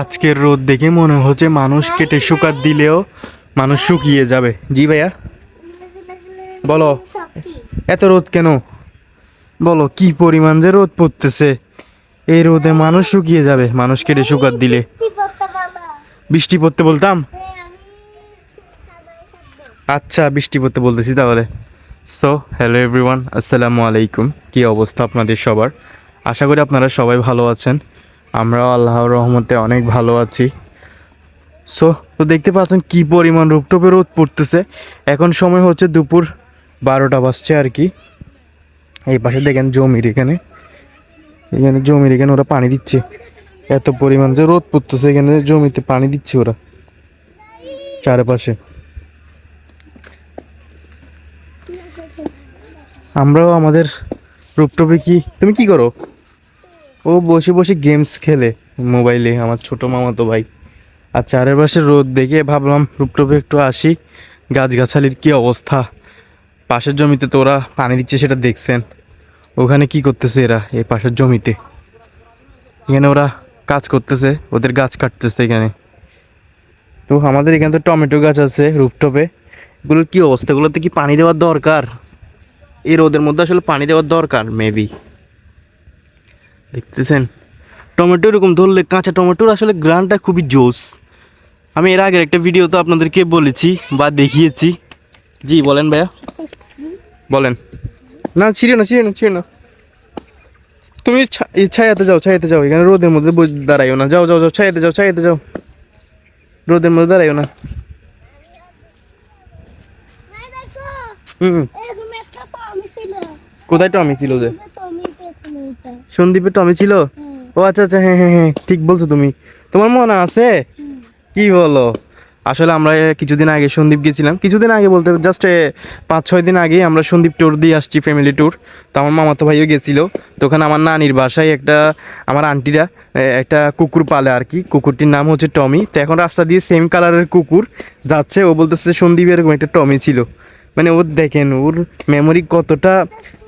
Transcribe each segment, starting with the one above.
আজকের রোদ দেখে মনে হচ্ছে মানুষ কেটে শুকাত দিলেও মানুষ শুকিয়ে যাবে। জি ভাইয়া? বলো, এত রোদ কেন? বলো, কি পরিমাণ যে রোদ পড়তেছে? এই রোদে মানুষ শুকিয়ে যাবে, মানুষ কেটে শুকাত দিলে। বৃষ্টি পড়তে বলতাম? আচ্ছা বৃষ্টি পড়তে বলতেছি তাহলে। সো হ্যালো এভরিওয়ান আসসালামু আলাইকুম। কি অবস্থা আপনাদের সবার? আশা করি আপনারা সবাই ভালো আছেন। আমরাও আল্লাহর রহমতে অনেক ভালো আছি। সো তো দেখতে পাচ্ছেন কি পরিমাণ রূপটপে রোদ পড়তেছে। এখন সময় হচ্ছে দুপুর বারোটা বাজছে আর কি। এই পাশে দেখেন জমির এখানে। এখানে জমির এখানে ওরা পানি দিচ্ছে। এত পরিমাণ যে রোদ পড়তেছে এখানে জমিতে পানি দিচ্ছে ওরা। চারপাশে। আমরাও আমাদের রূপটপে কি তুমি কি করো? ও বসে বসে গেমস খেলে মোবাইলে আমার ছোট মামা তো ভাই। আর চারপাশে রোদ দেখে ভাবলাম রূপটপে একটু আসি। গাছগাছালির কী অবস্থা? পাশের জমিতে তো ওরা পানি দিচ্ছে, সেটা দেখছেন। ওখানে কি করতেছে এরা, এই পাশের জমিতে? এখানে ওরা কাজ করতেছে, ওদের গাছ কাটতেছে এখানে। তো আমাদের এখানে তো টমেটো গাছ আছে রুপটপে। এগুলোর কী অবস্থা? এগুলোতে কি পানি দেওয়ার দরকার? এই রোদের মধ্যে আসলে পানি দেওয়ার দরকার মেবি দেখতেছেন? টমেটো এরকম ধরলে কাঁচা টমেটোর আসলে গ্রানটা খুবই জোস। আমি এর আগের একটা ভিডিও তো আপনাদেরকে বলেছি বা দেখিয়েছি। জি বলেন ভাইয়া। বলেন। না ছিঁড়ে না ছিঁড়ে না ছিঁড়ে না। তুমি ছায়াতে যাও ছায়াতে যাও এখানে রোদের মধ্যে দাঁড়াইও না। যাও যাও যাও ছায়াতে যাও ছায়াতে যাও। রোদের মধ্যে দাঁড়াইও না। হুম। কোথায় টমি ছিল যে? সন্দীপে টমি ছিল? ও আচ্ছা আচ্ছা হ্যাঁ হ্যাঁ হ্যাঁ ঠিক বলছো তুমি। তোমার মনে আছে? কি বলো আসলে আমরা কিছুদিন আগে সন্দীপ গেছিলাম। কিছুদিন আগে বলতে জাস্ট পাঁচ ছয় দিন আগে আমরা সন্দীপ ট্যুর দিয়ে আসছি ফ্যামিলি ট্যুর তো আমার মামাতো ভাইও গেছিল। তো ওখানে আমার নানির বাসায় একটা আমার আন্টিরা একটা কুকুর পালে আর কি। কুকুরটির নাম হচ্ছে টমি। তো এখন রাস্তা দিয়ে সেম কালারের কুকুর যাচ্ছে। ও বলতেছে সন্দীপ এরকম একটা টমি ছিল। মানে ওর দেখেন ওর মেমোরি কতটা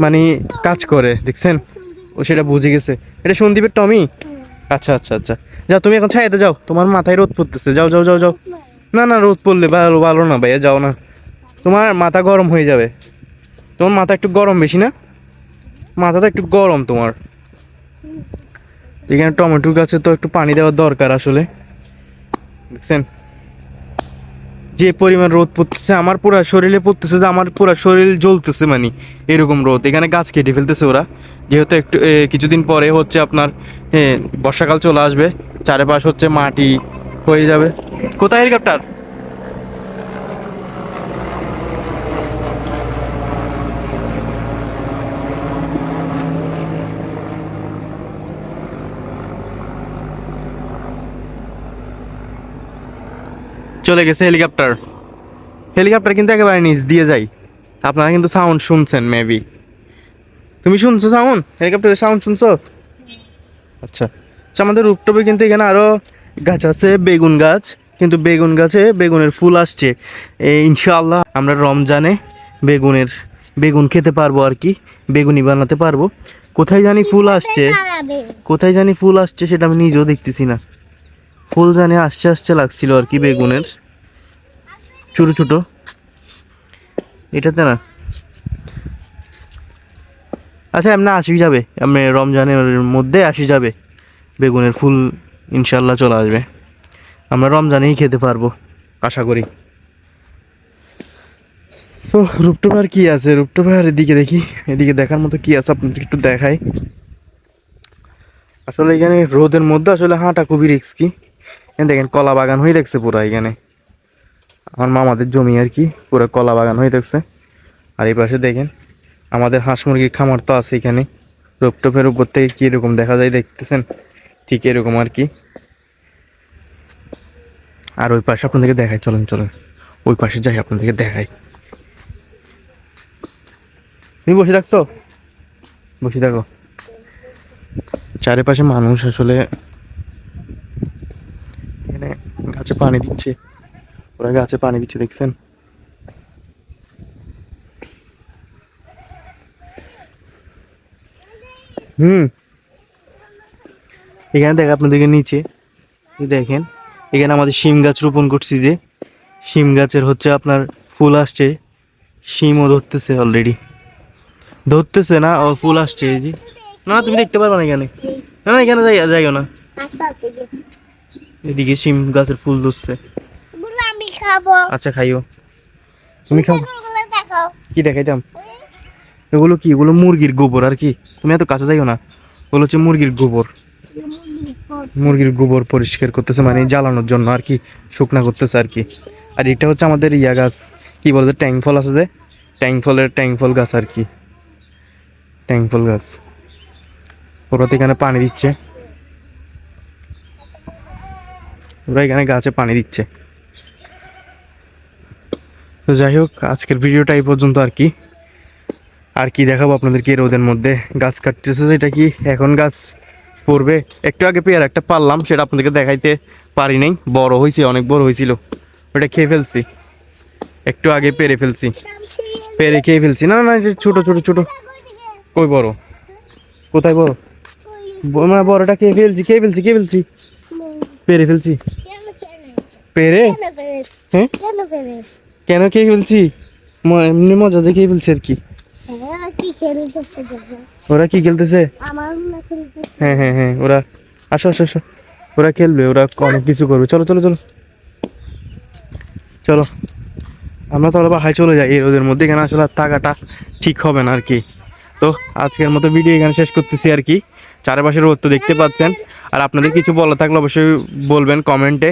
মানে কাজ করে দেখছেন? ও সেটা বুঝে গেছে। এটা সন্দীপের টমি? আচ্ছা আচ্ছা আচ্ছা। যাও, তুমি এখন ছায়াতে যাও। তোমার মাথায় রোদ পড়তেছে। যাও যাও যাও যাও। না না, রোদ পড়লে ভালো ভালো না ভাইয়া, যাও না। তোমার মাথা গরম হয়ে যাবে। তোমার মাথা একটু গরম বেশি না? মাথাটা একটু গরম তোমার। এখানে টমেটো গাছে তো একটু পানি দেওয়ার দরকার আসলে। দেখছেন? যে পরিমাণ রোদ পড়তেছে, আমার পুরো শরীরে পড়তেছে যে আমার পুরো শরীর জ্বলতেছে মানে এরকম রোদ। এখানে গাছ কেটে ফেলতেছে ওরা। যেহেতু একটু কিছুদিন পরে হচ্ছে আপনার হ্যাঁ বর্ষাকাল চলে আসবে, চারিপাশ হচ্ছে মাটি হয়ে যাবে। কোথায় হেলিকপ্টার? চলে গেছে হেলিকপ্টার। হেলিকপ্টার কিন্তু একেবারে নিচ দিয়ে যাই আপনারা কিন্তু সাউন্ড শুনছেন মেবি তুমি শুনছো সাউন্ড হেলিকপ্টারের সাউন্ড শুনছো? আচ্ছা। আচ্ছা আমাদের রূপটপে কিন্তু এখানে আরও গাছ আছে বেগুন গাছ। কিন্তু বেগুন গাছে বেগুনের ফুল আসছে। এ, ইনশাআল্লাহ আমরা রমজানে বেগুনের বেগুন খেতে পারব আর কি। বেগুনি বানাতে পারব। কোথায় জানি ফুল আসছে। কোথায় জানি ফুল আসছে সেটা আমি নিজেও দেখতেছি না। ফুল জানি আসছে আসছে লাগছিল আর কি বেগুনের। ছোট ছোটো। এটাতে না। আচ্ছা এমনি আসি যাবে। এমনি রমজানের মধ্যে আসি যাবে। বেগুনের ফুল ইনশাল্লাহ চলে আসবে। আমরা রমজানেই খেতে পারব। আশা করি। তো রূপটোপার কি আছে? রূপটোপার এদিকে দেখি। এদিকে দেখার মতো কি আছে? আপনাদের একটু দেখাই। আসলে এখানে রোদের মধ্যে আসলে হাঁটা খুবই রিস্কি দেখেন কলা বাগান হয়ে দেখছে পুরো এখানে। আমার মামাদের জমি আর কি, পুরো কলা বাগান হয়ে দেখছে। আর এই পাশে দেখেন, আমাদের হাঁস মুরগির খামার তো আছে এখানে। রোপটোপের উপর থেকে কি এরকম দেখা যায় দেখতেছেন? ঠিক এরকম আর কি। আর ওই পাশে আপনাদেরকে দেখাই, চলেন চলেন। ওই পাশে যাই আপনাদেরকে দেখাই। তুমি বসে থাকছো? বসে থাকো। চারিপাশে মানুষ আসলে এখানে গাছে পানি দিচ্ছে। ওরা গাছে পানি দিচ্ছে, দেখছেন? হুম। এখানে দেখ আপনাদেরকে নিচে। দেখেন, এখানে আমাদের শিম গাছ রোপণ করছি যে। শিম গাছের হচ্ছে আপনার ফুল আসছে, শিমও ধরতেছে অলরেডি ধরতেছে না ও ফুল আসছে যে। না, তুমি দেখতে পারবে না এখানে। না না, এখানে যাই যাইও না। আচ্ছা আচ্ছা এদিকে শিম গাছের ফুল ধরছে। আমি খাব। আচ্ছা খাইও। তুমি খাও। কি দেখাইতাম? এগুলো কি? এগুলো মুরগির গোবর আর কি? তুমি এত কাছে যাইও না। ওগুলো হচ্ছে মুরগির গোবর। মুরগির গোবর পরিষ্কার করতেছে মানে জ্বালানোর জন্য আর কি শুকনা করতেছে আর কি। আর এটা হচ্ছে আমাদের ইয়া গাছ। কি বলতে ট্যাং ফল আছে যে? ট্যাং ফলের ট্যাং ফল গাছ আর কি। ট্যাং ফল গাছ। ওরা তো এখানে পানি দিচ্ছে। ওরা এখানে গাছে পানি দিচ্ছে। তো যাই হোক আজকের ভিডিওটা এই পর্যন্ত আর কি। আর কি দেখাবো আপনাদেরকে রোদের মধ্যে? গাছ কাটতেছে এটা কি এখন গাছ পড়বে? একটু আগে পেয়ার একটা পারলাম সেটা আপনাদেরকে দেখাইতে পারি নাই। বড় হয়েছে অনেক বড় হয়েছিল ওটা খেয়ে ফেলছি। একটু আগে পেরে ফেলছি। পেরে খেয়ে ফেলছি। না না, ছোট ছোট ছোট। কই বড়? কোথায় বড়? না বড়টা খেয়ে ফেলছি খেয়ে ফেলছি খেয়ে ফেলছি। পেরে ফেলছি। পেরে? হ্যাঁ? কেন খেয়ে ফেলছি? এমনি মজা যে খেয়ে ফেলছি আর কি। ওরা কি খেলতেছে? হ্যাঁ হ্যাঁ হ্যাঁ ওরা আসো আসো আসো। ওরা খেলবে, ওরা অনেক কিছু করবে। চলো চলো চলো। চলো। আমরা তাহলে বাসায় চলে যাই রোদের মধ্যে। এখানে আসলে থাকাটা ঠিক হবে না আর কি। তো আজকের মতো ভিডিও এখানে শেষ করতেছি আর কি। চারপাশে রোদ তো দেখতে পাচ্ছেন। আর আপনাদের কিছু বলা থাকলে অবশ্যই বলবেন কমেন্টে।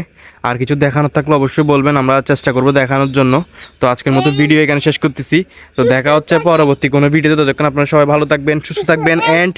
আর কিছু দেখানোর থাকলে অবশ্যই বলবেন, আমরা চেষ্টা করব দেখানোর জন্য। তো আজকের মতো ভিডিও এখানে শেষ করতেছি। তো দেখা হচ্ছে পরবর্তী কোনো ভিডিওতে। ততক্ষণ আপনারা সবাই ভালো থাকবেন, সুস্থ থাকবেন অ্যান্ড